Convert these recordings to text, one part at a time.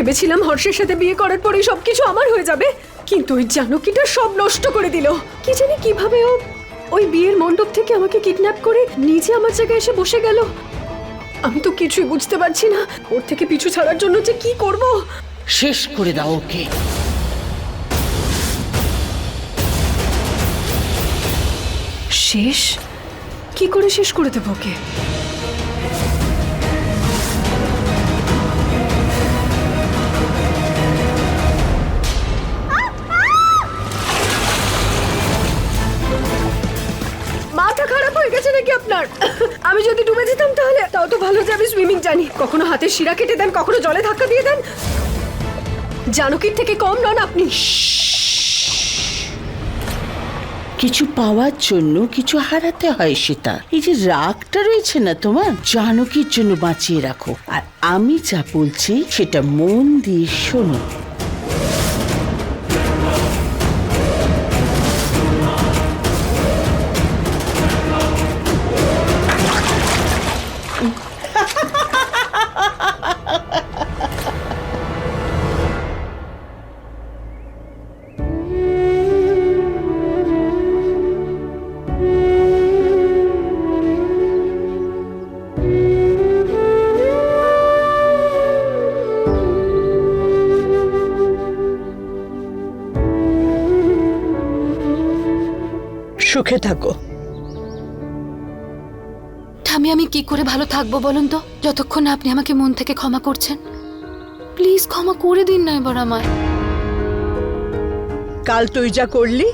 ভেবেছিলাম হর্ষের সাথে বিয়ে করার পরেই সবকিছু আমার হয়ে যাবে। কিন্তু ওই জানকীটা সব নষ্ট করে দিল। কি জানি কীভাবে ও ওই বিয়ের মণ্ডপ থেকে আমাকে কিডন্যাপ করে নিজে আমার জায়গায় এসে বসে গেল। আমি তো কিছুই বুঝতে পারছি না ওর থেকে পিছু ছাড়ার জন্য যে কি করব। শেষ করে দাও ওকে। শেষ? কি করে শেষ করে দেবো ওকে? তাও তো ভালো যে আমি সুইমিং জানি। কখনো হাতের শিরা কেটে দেন, কখনো জলে ধাক্কা দিয়ে দেন। জানকীর থেকে কম নন আপনি। কিছু পাওয়ার জন্য কিছু হারাতে হয় সেটা। এই যে রাগটা রয়েছে না তোমার? জানকীর জন্য বাঁচিয়ে রাখো। আর আমি যা বলছি সেটা মন দিয়ে শোনো। সুখে থাকো। ঠামি আমি কি করে ভালো থাকব বলুন তো? যতক্ষণ না আপনি আমাকে মন থেকে ক্ষমা করছেন। প্লিজ ক্ষমা করে দিন না এবার আমায়। কাল তুই যা করলি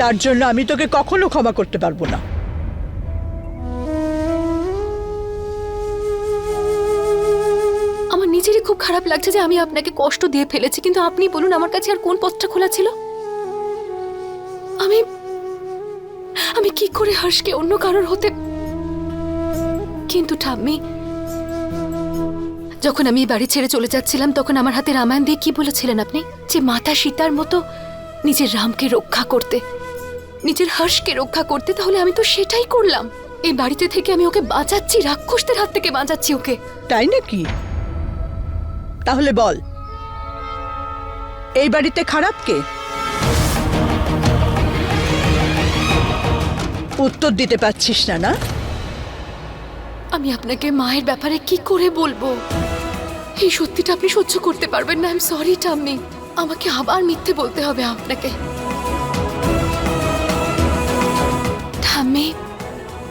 তার জন্য আমি তোকে কখনো ক্ষমা করতে পারব না। আমার নিজেরই খুব খারাপ লাগছে যে আমি আপনাকে কষ্ট দিয়ে ফেলেছি কিন্তু আপনি বলুন আমার কাছে আর কোন পথটা খোলা ছিল? আমি আমি কি করে হর্ষকে অন্য কারোর হতে? কিন্তু ঠাম্মি, যখন আমি বাড়ি ছেড়ে চলে যাচ্ছিলাম, তখন আমার হাতে রামায়ণ দিয়ে কি বলেছিলেন আপনি? যে মাতা সীতার মতো নিজের রামকে রক্ষা করতে, নিজের হর্ষকে রক্ষা করতে, তাহলে আমি তো সেটাই করলাম। এই বাড়িতে থেকে আমি ওকে বাঁচাচ্ছি, রাক্ষসদের হাত থেকে বাঁচাচ্ছি ওকে। তাই নাকি? তাহলে বল, এই বাড়িতে খারাপ কে? উত্তর দিতে পারছিস না না? আমি আপনাকে মায়ের ব্যাপারে কি করে বলব? এই সত্যিটা আপনি সহ্য করতে পারবেন না। আই এম সরি টাম্মি আমাকে আবার মিথ্যে বলতে হবে আপনাকে। ঠাম্মি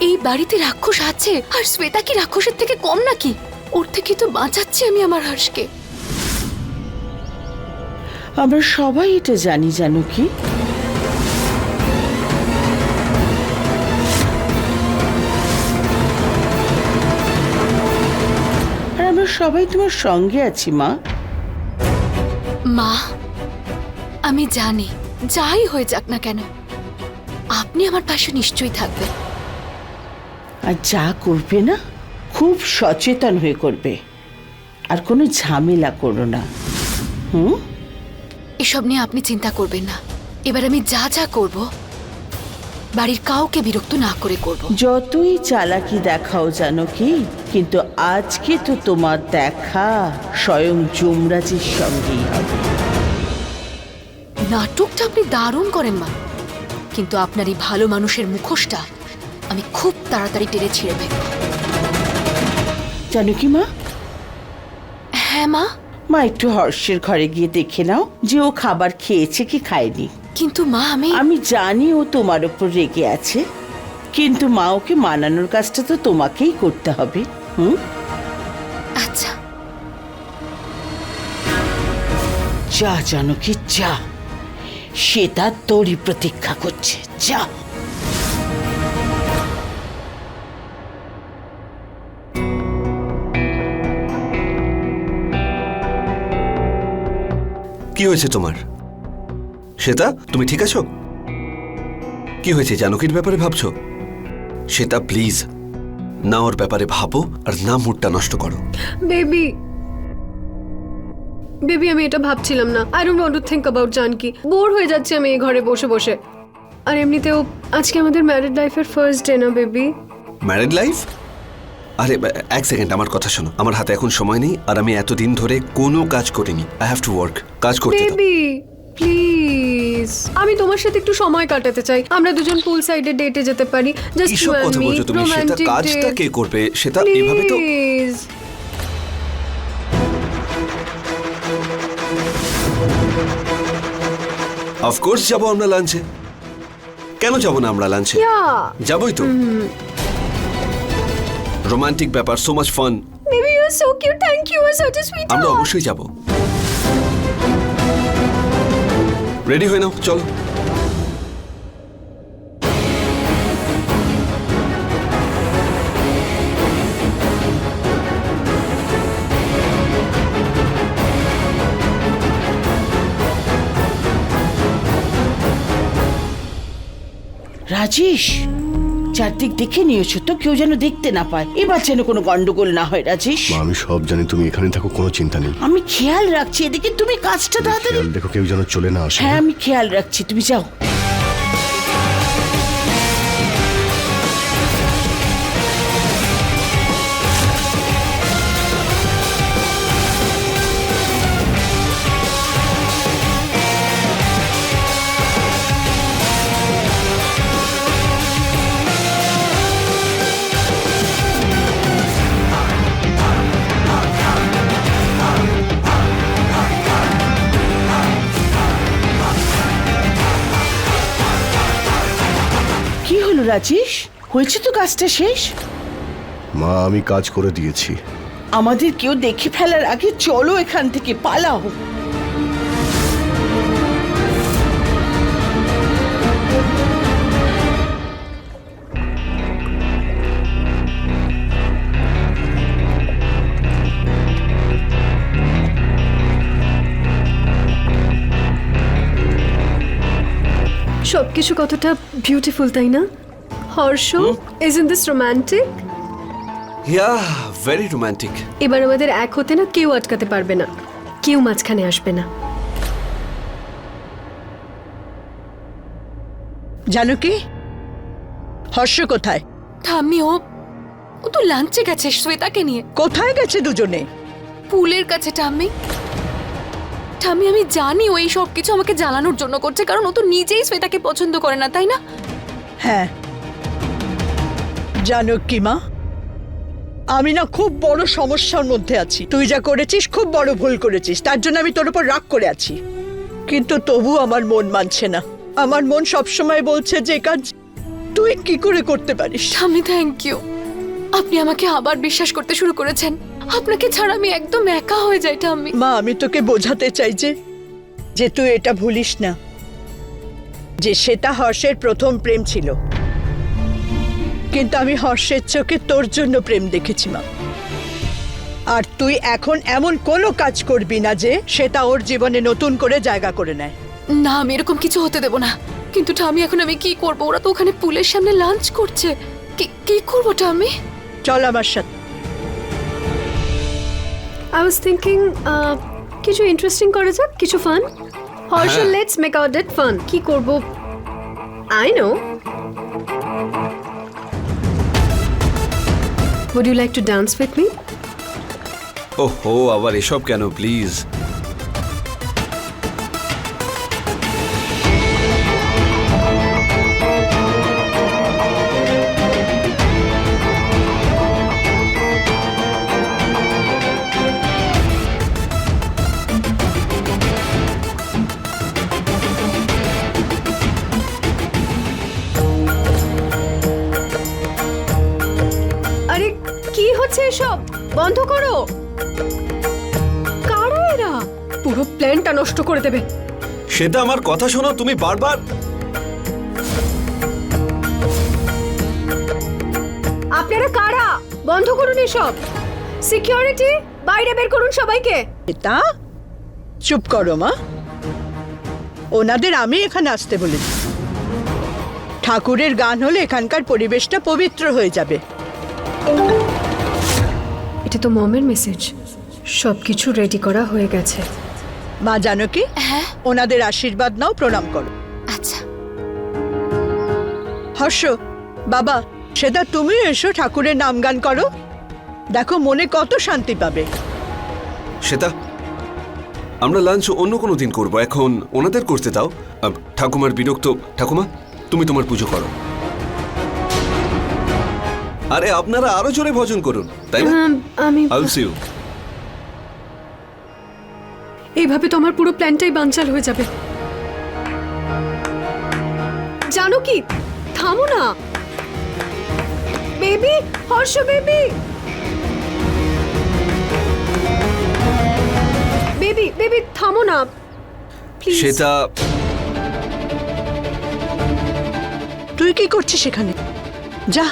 এই বাড়িতে রাক্ষস আছে আর শ্বেতা কি রাক্ষসের থেকে কম নাকি? ওর থেকে তো বাঁচাচ্ছি আমি আমার হাঁসকে। আমরা সবাই এটা জানি জানো কি? সবাই তোমার সঙ্গে আছি মা। মা আমি জানি যাই হয়ে যাক না কেন আপনি আমার পাশে নিশ্চয়ই থাকবেন। আর যা করবে না খুব সচেতন হয়ে করবে। আর কোনো ঝামেলা করো না। হুম? এসব নিয়ে আপনি চিন্তা করবেন না। এবার আমি যা যা করব বাড়ির কাউকে বিরক্ত না করে করব। যতই চালাকি দেখাও জানো কি কিন্তু আজকে তো তোমার দেখা স্বয়ং যমরাজের সঙ্গেই হবে। নাটকটা আপনি দারুণ করেন মা। কিন্তু আপনার এই ভালো মানুষের মুখোশটা আমি খুব তাড়াতাড়ি টেনে ছিঁড়ে ফেলব। জানো কি মা? হ্যাঁ মা? মা একটু হর্ষের ঘরে গিয়ে দেখে নাও যে ও খাবার খেয়েছে কি খায়নি। কিন্তু মা আমি আমি জানি ও তোমার ওপর রেগে আছে কিন্তু মা ওকে মানানোর কাজটা তো তোমাকেই করতে হবে হুম? আচ্ছা। যা জানো কি যা। সে তার তোরই প্রতীক্ষা করছে যা। কি হয়েছে তোমার? শ্বেতা তুমি ঠিক আছো? কি হয়েছে জানকীর ব্যাপারে ভাবছ? শ্বেতা প্লিজ না ওর ব্যাপারে ভাবো আর না মুডটা নষ্ট করো। বেবি বেবি আমি এটা ভাবছিলাম না। I don't want to think about Janaki. Bore হয়ে যাচ্ছে আমি এই ঘরে বসে বসে। আর এমনিতেও আজকে আমাদের ম্যারিড লাইফের ফার্স্ট ডে না বেবি? ম্যারিড লাইফ আরে এক সেকেন্ড আমার কথা শোনো। আমার হাতে এখন সময় নেই আর আমি এতদিন ধরে কোনো কাজ করিনি। আই হ্যাভ টু ওয়ার্ক কাজ করতে দাও। প্লিজ। আমি তোমার সাথে একটু সময় কাটাতে চাই। আমরা দুজন পুল সাইডে ডেটে যেতে পারি। জাস্ট এইসব কথা বলছো তুমি সেটা কাজটা কে করবে সেটা এভাবে তো প্লিজ অফকোর্স যাব আমরা লাঞ্চে কেন যাব না আমরা লাঞ্চে যাবোই তো। রোমান্টিক ব্যাপার so much fun baby you are so cute thank you are such a sweet আমরা অবশ্যই যাব। রেডি হয়ে নাও চলো রাজেশ চারদিক দেখে নিয়েছো তো? কেউ যেন দেখতে না পায়। এবার যেন কোনো গন্ডগোল না হয় রাজেশ। মা আমি সব জানি তুমি এখানে থাকো কোনো চিন্তা নেই। আমি খেয়াল রাখছি এদিকে তুমি কাজটা তাড়াতাড়ি খেয়াল দেখো কেউ যেন চলে না আসে হ্যাঁ? আমি খেয়াল রাখছি তুমি যাও। রাজেশ হয়েছে তো কাজটা শেষ? মা আমি কাজ করে দিয়েছি। আমাদের কেউ দেখে ফেলার আগে চলো এখান থেকে পালাও। সবকিছু কতটা বিউটিফুল তাই না? Harsh is in this romantic yeah very romantic এবার আমাদের এক হতে না কেউ আটকাতে পারবে না। কেউ মাঝখানে আসবে না। জানো কি? হর্ষ কোথায়? ঠাম্মি ও ও তো লাঞ্চে গেছে শ্বেতাকে নিয়ে। কোথায় গেছে দুজনে? পুলের কাছে ঠাম্মি ঠাম্মি আমি জানি ও এই সব কিছু আমাকে জ্বালানোর জন্য করছে কারণ ও তো নিজেই শ্বেতাকে পছন্দ করে না তাই না? হ্যাঁ জানো কি মা? আমি না খুব বড় সমস্যার মধ্যে আছি। তুই যা করেছিস খুব বড় ভুল করেছিস। তার জন্য আমি তোর উপর রাগ করে আছি। কিন্তু তবু আমার মন মানছে না। আমার মন সবসময় বলছে যে কাজ তুই কি করে করতে পারিস? ঠাম্মি থ্যাংক ইউ আপনি আমাকে আবার বিশ্বাস করতে শুরু করেছেন। আপনাকে ছাড়া আমি একদম একা হয়ে যাই আমি মা আমি তোকে বোঝাতে চাই যে যে তুই এটা ভুলিস না। যে সেটা হর্ষের প্রথম প্রেম ছিল। কিন্তু আমি হর্ষের চোখে তোর জন্য প্রেম দেখেছি মা। আর তুই এখন এমন কোনো কাজ করবি না যে সেটা ওর জীবনে নতুন করে জায়গা করে নেয়। না আমি এরকম কিছু হতে দেব না। কিন্তু ঠাম্মি এখন আমি কি করব? ওরা তো ওখানে পুলের সামনে লাঞ্চ করছে। কি কি করব ঠাম্মি চল আমার সাথে। আই ওয়াজ থিঙ্কিং কিছু ইন্টারেস্টিং করা যাক কিছু fun Harsh. Let's make out it fun কি করব? I know Would you like to dance with me? ওহো আবার এসব কেন প্লিজ বন্ধ করো। কারা এরা? পুরো প্ল্যানটা নষ্ট করে দেবে। সেটা আমার কথা শোনো তুমি বারবার আপনারা কারা? বন্ধ করুন এসব। সিকিউরিটি বাইরে বের করুন সবাইকে। এটা চুপ করো মা। ওনাদের আমি এখানে আসতে বলেছি। ঠাকুরের গান হলে এখানকার পরিবেশটা পবিত্র হয়ে যাবে। এটা তো মমের মেসেজ। সব কিছু রেডি করা হয়ে গেছে। মা জানো কি? হ্যাঁ। ওনাদের আশীর্বাদ নাও প্রণাম করো। আচ্ছা। হর্ষ বাবা সেটা তুমি এসো ঠাকুরের নাম গান করো। দেখো মনে কত শান্তি পাবে। শ্বেতা আমরা লাঞ্চ অন্য কোনো দিন করব। এখন ওনাদের করতে দাও। আহ, ঠাকুমার বিরক্ত ঠাকুমা তুমি তোমার পুজো করো। আরে আপনারা আরও জোরে ভজন করুন তাই না? আম, আমি আলসিউ এইভাবে তো আমার পুরো প্ল্যানটাই বানচাল হয়ে যাবে। জানো কি? থামো না। Baby Harsh baby. Baby baby থামো না। প্লিজ সেটা তুই কি করছিস সেখানে যা।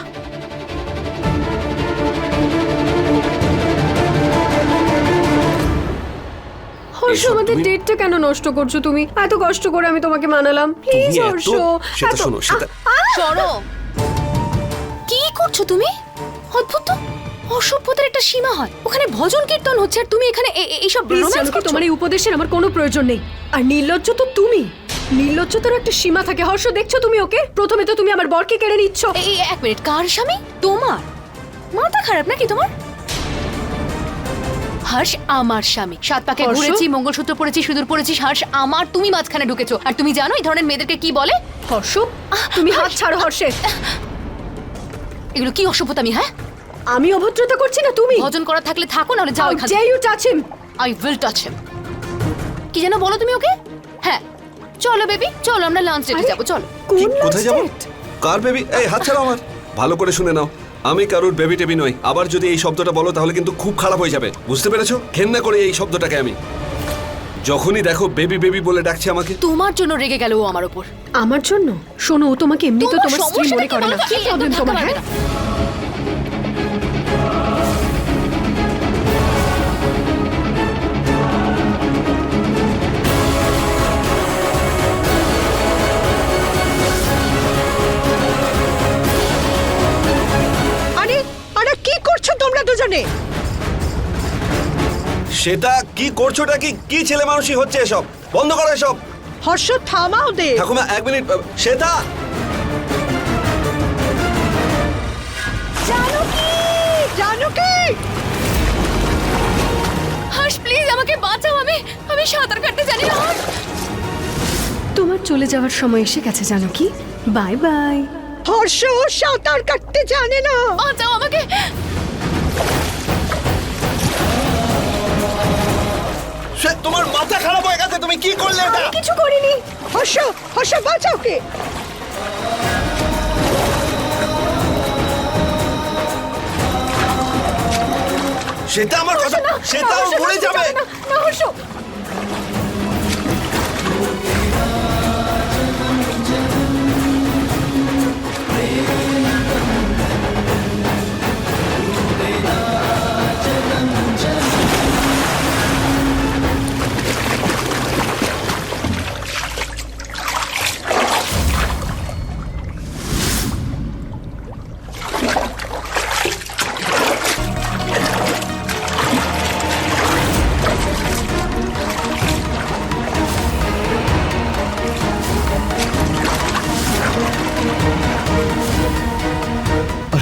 হর্ষ আমাদের ডেটটা কেন নষ্ট করছ তুমি? এত কষ্ট করে আমি তোমাকে মানালাম। প্লিজ হর্ষ সেটা শোনো, সেটা- সরো কি করছ তুমি? অদ্ভুত তো। অসভ্যতার একটা সীমা হয়। ওখানে ভজন কীর্তন হচ্ছে আর তুমি এখানে এইসব প্লিজ করছ? তোমার এই উপদেশের আমার কোনো প্রয়োজন নেই। আর নির্লজ্জ তো তুমি। নির্লজ্জতার একটা সীমা থাকে। হর্ষ দেখছ তুমি ওকে? প্রথমে তো তুমি আমার বরকে কেড়ে নিচ্ছ। এই, এক মিনিট কার স্বামী? তোমার? মাথা খারাপ নাকি তোমার? হর্ষ আমার স্বামী। সাত পাকে ঘুরেছি মঙ্গলসূত্র পরেছি সিঁদুর পড়েছি হর্ষ আমার তুমি মাঝখানে ঢুকেছো। আর তুমি জানো এই ধরনের মেয়েদেরকে কি বলে? হর্ষ তুমি হাত ছাড়ো হর্ষে এগুলো কি অসভ্যতামি হ্যাঁ? আমি অভদ্রতা করছি না তুমি? ভজন করা থাকলে থাকো নাহলে যাও এখান day you touch him I will touch him কি যেন বলো তুমি ওকে? হ্যাঁ। চলো বেবি চলো আমরা লাঞ্চ ডেটে যাব চলো। কোন কোথায় যাব? কার বেবি এই হাত ছাড়াও আমার। ভালো করে শুনে নাও। আমি কারুর বেবি টেবি নই। আবার যদি এই শব্দটা বলো তাহলে কিন্তু খুব খারাপ হয়ে যাবে। বুঝতে পেরেছ? ঘেন্না করে এই শব্দটাকে আমি। যখনই দেখো বেবি বেবি বলে ডাকছে আমাকে। তোমার জন্য রেগে গেল ও আমার উপর। আমার জন্য? শোনো ও তোমাকে এমনি তো তোমার স্ত্রী মনে করে না। কি প্রবলেম তোমার হ্যাঁ? করছ তোমরা দুজনে? সেটা কি করছোটা কি? কি ছেলে মানুষই হচ্ছে এসব? বন্ধ করো এসব। হর্ষ থামাও দে ঠাকুমা এক মিনিট শ্বেতা। জানো কি? হর্ষ প্লিজ আমাকে বাঁচাও। আমি আমি সাঁতার কাটতে জানি না। তোমার চলে যাওয়ার সময় এসে গেছে জানো কি? Bye bye. হর্ষ সাঁতার কাটতে জানে না। বাঁচাও আমাকে। সে তোমার মাথা খারাপ হয়ে গেছে তুমি কি করলে এটা? কিছু করিনি। হর্ষ হর্ষ বাঁচাও কে সেটা আমার কথা সেটা মরে যাবে। না, না হর্ষ।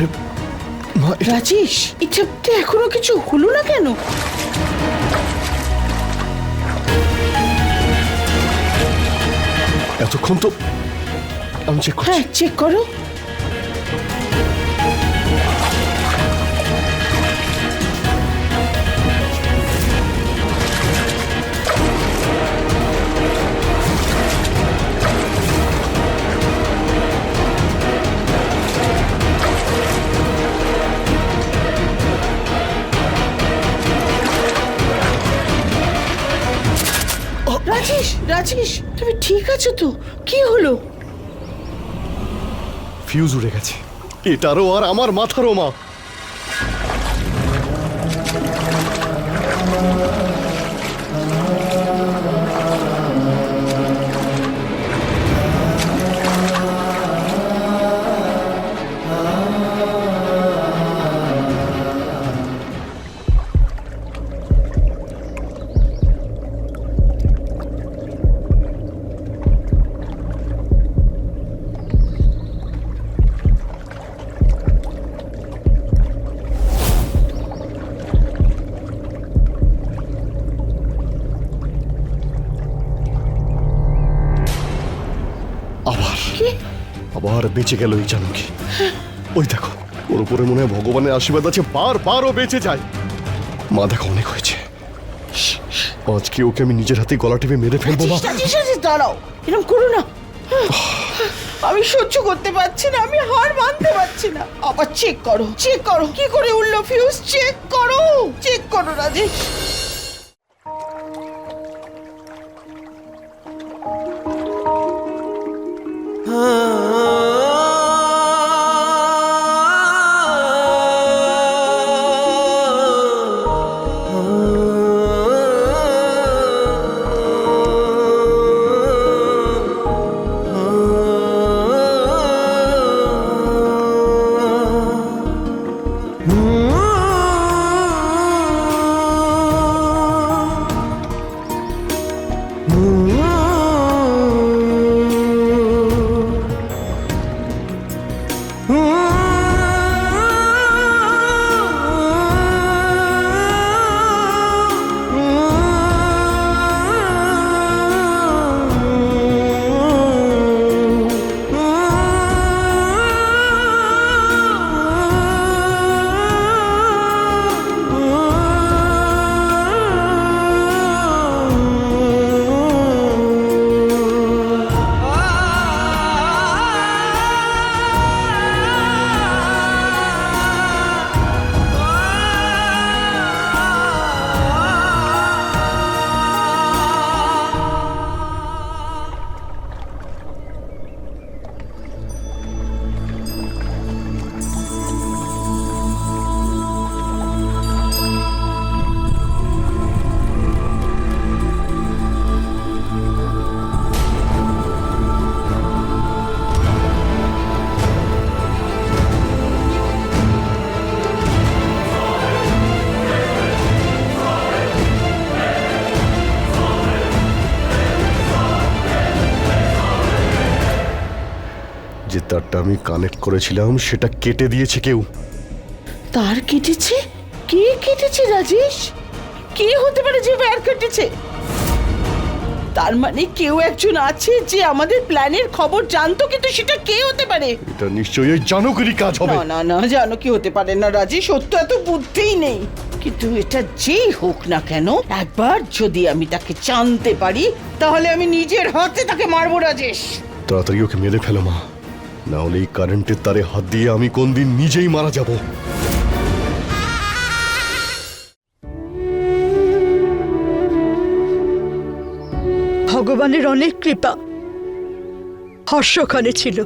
আরে মা এটা- রাজেশ এটা তো এখনও কিছু হলো না কেন? এতক্ষণ তো আমি চেক করছি। হ্যাঁ চেক করো। রাজেশ রাজেশ, তুমি ঠিক আছো তো? কি হলো? ফিউজ উড়ে গেছে। এটারও আর আমার মাথারও মা আবার বেঁচে গেল এই জানকি ওই দেখো, ওর উপরে মনে হয় ভগবানের আশীর্বাদ আছে বার বার ও বেঁচে যায়। মা দেখো, অনেক হয়েছে। আজকে ওকে আমি নিজের হাতে গলা টিপে মেরে ফেলব, মা? দাঁড়াও। এরকম করো না। আমি সহ্য করতে পারছি না, আমি হার মানতে পারছি না। আবার চেক করো চেক করো। কি করে উঠল ফিউজ চেক করো চেক করো, রাজেশ। আমি কানেক্ট করেছিলাম সেটা কেটে দিয়েছে কেউ। তার কেটেছে? কে কেটেছে রাজেশ? কে হতে পারে যে ওয়্যার কেটেছে? তার মানে কেউ একজন আছে যে আমাদের প্ল্যানের খবর জানতো কিন্তু সেটা কে হতে পারে? এটা নিশ্চয়ই ওই জানকেরই কাজ হবে। না না না জানো কি হতে পারে না রাজেশ সত্য এত বুদ্ধিই নেই। কিন্তু এটা যেই হোক না কেন একবার যদি আমি তাকে জানতে পারি তাহলে আমি নিজের হাতে তাকে মারবো রাজেশ। তাড়াতাড়ি ওকে মেরে ফেলো মা। না হলে এই কারেন্টের তারে হাত দিয়ে আমি কোন দিন নিজেই মারা যাব। ভগবানের অনেক কৃপা। হর্ষখানে ছিল।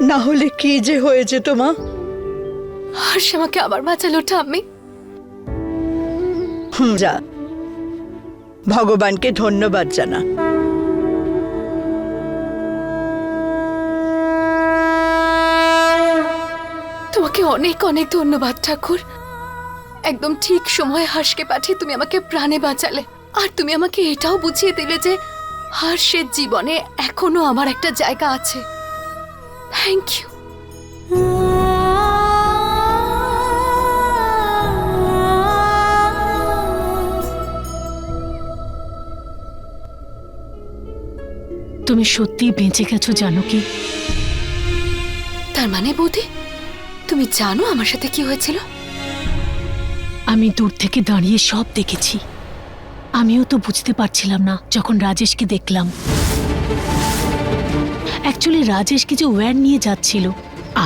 না হলে কি যে হয়ে যেত মা? হর্ষ আমাকে আবার বাঁচালো ঠাম্মি। হুম যা। ভগবানকে ধন্যবাদ জানা। তোমাকে অনেক অনেক ধন্যবাদ ঠাকুর। একদম ঠিক সময়ে হাঁসকে পাঠিয়ে তুমি আমাকে প্রাণে বাঁচালে। আর তুমি আমাকে এটাও বুঝিয়ে দিলে যে হার্ষের জীবনে এখনও আমার একটা জায়গা আছে। থ্যাংক ইউ তুমি সত্যি বেঁচে গেছো জানো কি? তার মানে বৌদি তুমি জানো আমার সাথে কি হয়েছিল? আমি দূর থেকে দাঁড়িয়ে সব দেখেছি। আমিও তো বুঝতে পারছিলাম না যখন রাজেশকে দেখলাম। অ্যাকচুয়ালি রাজেশকে যে ওয়্যার নিয়ে যাচ্ছিল,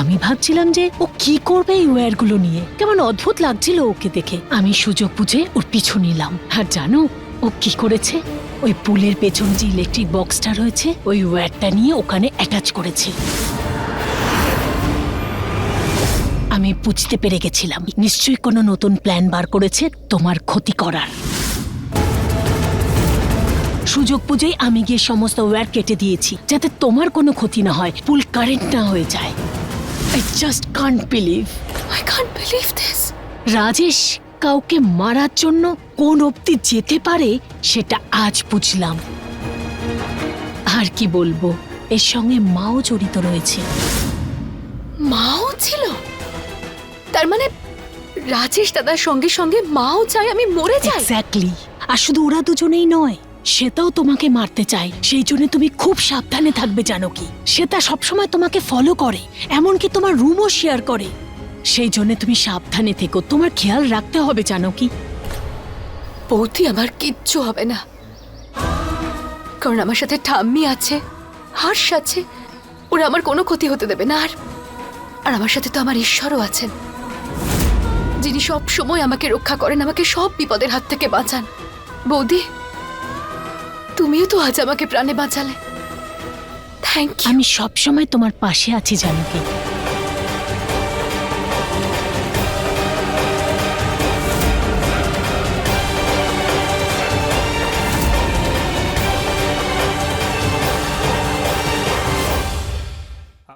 আমি ভাবছিলাম যে ও কি করবে এই ওয়্যারগুলো নিয়ে। কেমন অদ্ভুত লাগছিল ওকে দেখে। আমি সুযোগ বুঝে ওর পিছু নিলাম। আর জানো, ও কি করেছে? ওই পুলের পেছন যে ইলেকট্রিক বক্সটা রয়েছে, ওই ওয়্যারটা নিয়ে ওখানে অ্যাটাচ করেছে। আমি বুঝতে পেরে গেছিলাম। নিশ্চয়ই কোনো নতুন প্ল্যান বার করেছে তোমার ক্ষতি করার। সুযোগ বুঝেই আমি গিয়ে সমস্ত ওয়্যার কেটে দিয়েছি যাতে তোমার কোনো ক্ষতি না হয় পুল কারেন্ট না হয়ে যায়। I just can't believe I can't believe this Rajesh কাউকে মারার জন্য কোন অবধি যেতে পারে সেটা আজ বুঝলাম। আর কি বলব এর সঙ্গে মাও জড়িত রয়েছে। মাও ছিল? তার মানে রাজেশ দাদার সঙ্গে সঙ্গে মাও চায় আমি মরে যাই? এক্স্যাক্টলি আর শুধু ওরা দুজনেই নয় সেটাও তোমাকে মারতে চায়। সেই জন্য তুমি খুব সাবধানে থাকবে জানো কি সেটা সবসময় তোমাকে ফলো করে এমনকি তোমার রুমও শেয়ার করে। সেই জন্য তুমি সাবধানে থেকো। তোমার খেয়াল রাখতে হবে জানো কি বৌদি আমার কিচ্ছু হবে না। কারণ আমার সাথে ঠাম্মি আছে হার্ষ আছে। ওরা আমার কোনো ক্ষতি হতে দেবে না আর আর আমার সাথে তো আমার ঈশ্বরও আছেন। যিনি সব সময় আমাকে রক্ষা করেন, আমাকে সব বিপদের হাত থেকে বাঁচান। বৌদি, তুমিও তো আজ আমাকে প্রাণে বাঁচালে। থ্যাংক ইউ আমি সব সময় তোমার পাশে আছি জানো কি